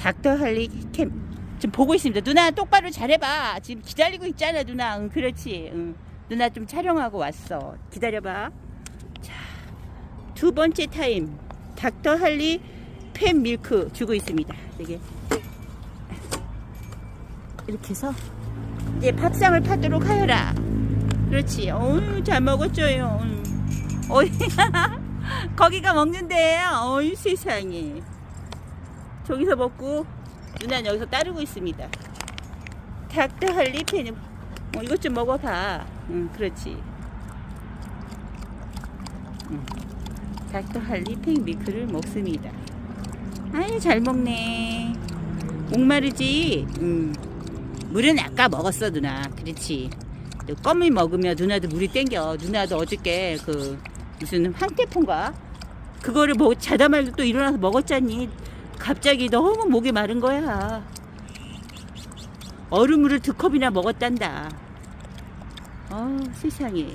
닥터 할리 캠 지금 보고 있습니다. 누나 똑바로 잘해봐. 지금 기다리고 있잖아, 누나. 응, 그렇지. 응. 누나 좀 촬영하고 왔어. 기다려봐. 자, 두 번째 타임 닥터 할리 팬 밀크 주고 있습니다. 이게 이렇게 해서 이제 밥상을 파도록 하여라. 그렇지. 어유 잘 먹었죠요. 응. 어이 거기가 먹는데요. 어이 세상에. 저기서 먹고 누나는 여기서 따르고 있습니다. 닥터 할리 팬 어, 이것 좀 먹어봐. 응, 그렇지. 응. 닥터 할리 팬 밀크를 먹습니다. 아유 잘 먹네. 목마르지? 응. 물은 아까 먹었어 누나. 그렇지. 또 껌을 먹으면 누나도 물이 땡겨. 누나도 어저께 그 무슨 황태포인가? 그거를 먹 자다 말고 또 일어나서 먹었잖니. 갑자기 너무 목이 마른 거야. 얼음물을 두 컵이나 먹었단다. 어 세상에.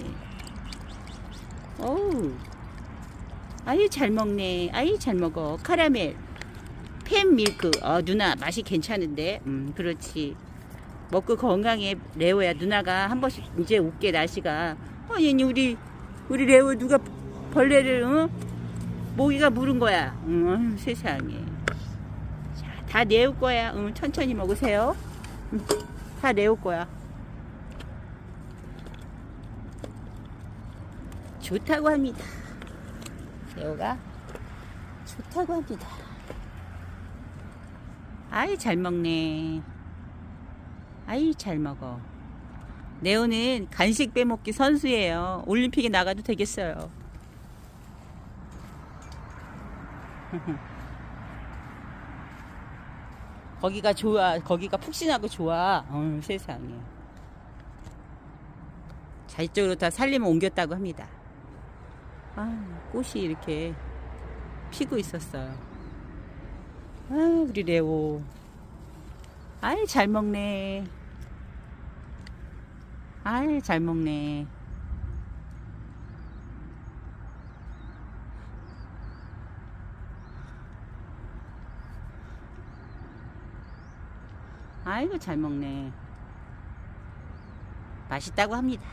어우. 아유 잘 먹네. 아유 잘 먹어. 카라멜. 팬 밀크. 어 누나 맛이 괜찮은데. 음 그렇지. 먹고 건강해 레오야 누나가 한 번씩 이제 웃게 날씨가 어 얘니 우리 우리 레오 누가 벌레를 어? 모기가 물은 거야 응, 어휴, 세상에 자, 다 내올 거야 응, 천천히 먹으세요 응, 다 내올 거야 좋다고 합니다 레오가 좋다고 합니다 아이 잘 먹네 아이 잘 먹어. 네오는 간식 빼먹기 선수예요. 올림픽에 나가도 되겠어요. 거기가 좋아. 거기가 푹신하고 좋아. 어, 세상에. 자 이쪽으로 다 살림을 옮겼다고 합니다. 아 꽃이 이렇게 피고 있었어요. 아 우리 레오. 아이 잘 먹네. 아이 잘 먹네. 아이고 잘 먹네. 맛있다고 합니다.